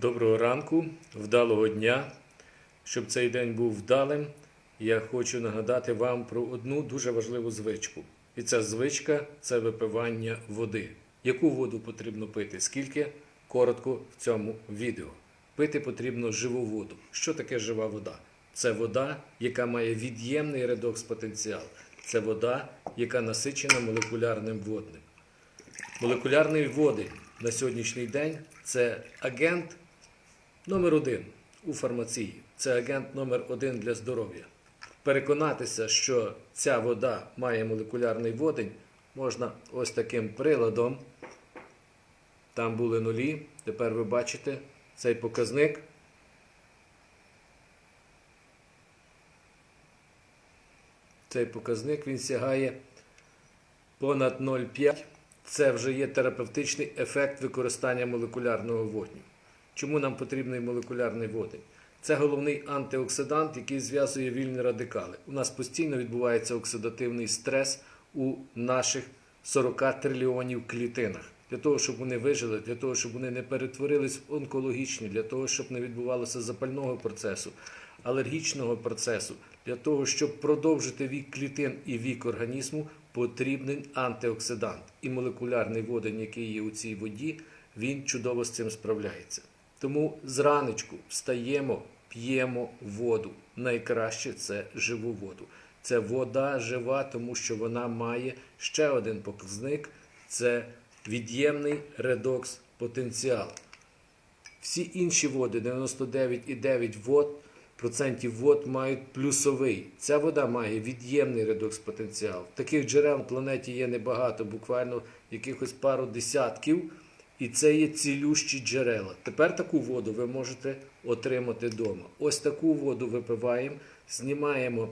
Доброго ранку, вдалого дня. Щоб цей день був вдалим, я хочу нагадати вам про одну дуже важливу звичку. І ця звичка це випивання води. Яку воду потрібно пити? Скільки? Коротко в цьому відео. Пити потрібно живу воду. Що таке жива вода? Це вода, яка має від'ємний редокс потенціал. Це вода, яка насичена молекулярним водним. Молекулярні води на сьогоднішній день це агент номер один у фармації. Це агент номер один для здоров'я. Переконатися, що ця вода має молекулярний водень, можна ось таким приладом. Там були нулі. Тепер ви бачите цей показник. Цей показник він сягає понад 0,5. Це вже є терапевтичний ефект використання молекулярного водню. Чому нам потрібний молекулярний водень? Це головний антиоксидант, який зв'язує вільні радикали. У нас постійно відбувається оксидативний стрес у наших 40 трильйонів клітинах. Для того, щоб вони вижили, для того, щоб вони не перетворились в онкологічні, для того, щоб не відбувалося запального процесу, алергічного процесу, для того, щоб продовжити вік клітин і вік організму, потрібен антиоксидант. І молекулярний водень, який є у цій воді, він чудово з цим справляється. Тому зранечку встаємо, п'ємо воду. Найкраще це живу воду. Це вода жива, тому що вона має ще один показник це від'ємний редокс потенціал. Всі інші води, 99,9 вод, процентів вод мають плюсовий. Ця вода має від'ємний редокс потенціал. Таких джерел на планеті є небагато, буквально якихось пару десятків. І це є цілющі джерела. Тепер таку воду ви можете отримати вдома. Ось таку воду випиваємо, знімаємо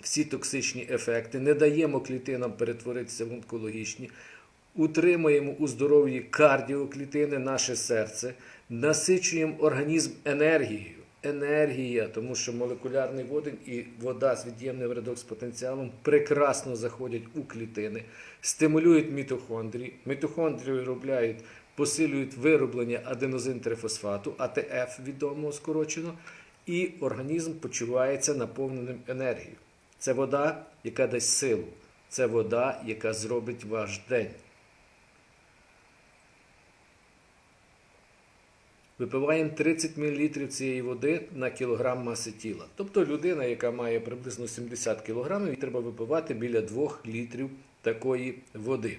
всі токсичні ефекти, не даємо клітинам перетворитися в онкологічні, утримуємо у здоров'ї кардіоклітини, наше серце, насичуємо організм енергією. Енергія, тому що молекулярний водень і вода з від'ємним редокс-потенціалом прекрасно заходять у клітини, стимулюють мітохондрії. Мітохондрії виробляють, посилюють вироблення аденозин-трифосфату, АТФ відомого скорочено, і організм почувається наповненим енергією. Це вода, яка дасть силу. Це вода, яка зробить ваш день. Випиваємо 30 мл цієї води на кілограм маси тіла. Тобто людина, яка має приблизно 70 кг, їй треба випивати біля 2 літрів такої води.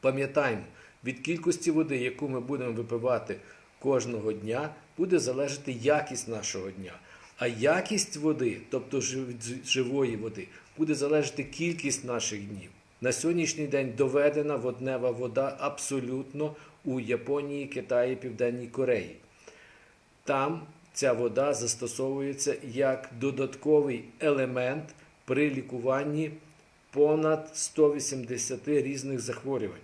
Пам'ятаємо, від кількості води, яку ми будемо випивати кожного дня, буде залежати якість нашого дня. А якість води, тобто живої води, буде залежати кількість наших днів. На сьогоднішній день доведена воднева вода абсолютно у Японії, Китаї, Південній Кореї. Там ця вода застосовується як додатковий елемент при лікуванні понад 180 різних захворювань.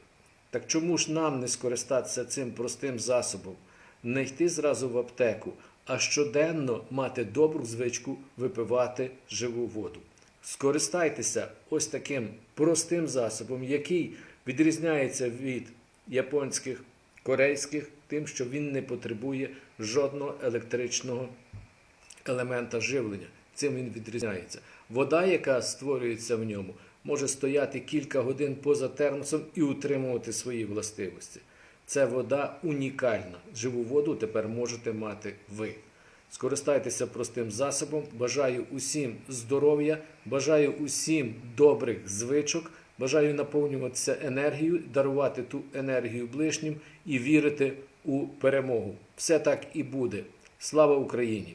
Так чому ж нам не скористатися цим простим засобом? Не йти зразу в аптеку, а щоденно мати добру звичку випивати живу воду. Скористайтеся ось таким простим засобом, який відрізняється від японських, корейських, тим, що він не потребує жодного електричного елемента живлення. Цим він відрізняється. Вода, яка створюється в ньому, може стояти кілька годин поза термосом і утримувати свої властивості. Це вода унікальна. Живу воду тепер можете мати ви. Скористайтеся простим засобом. Бажаю усім здоров'я, бажаю усім добрих звичок, бажаю наповнюватися енергією, дарувати ту енергію ближнім і вірити у перемогу. Все так і буде. Слава Україні!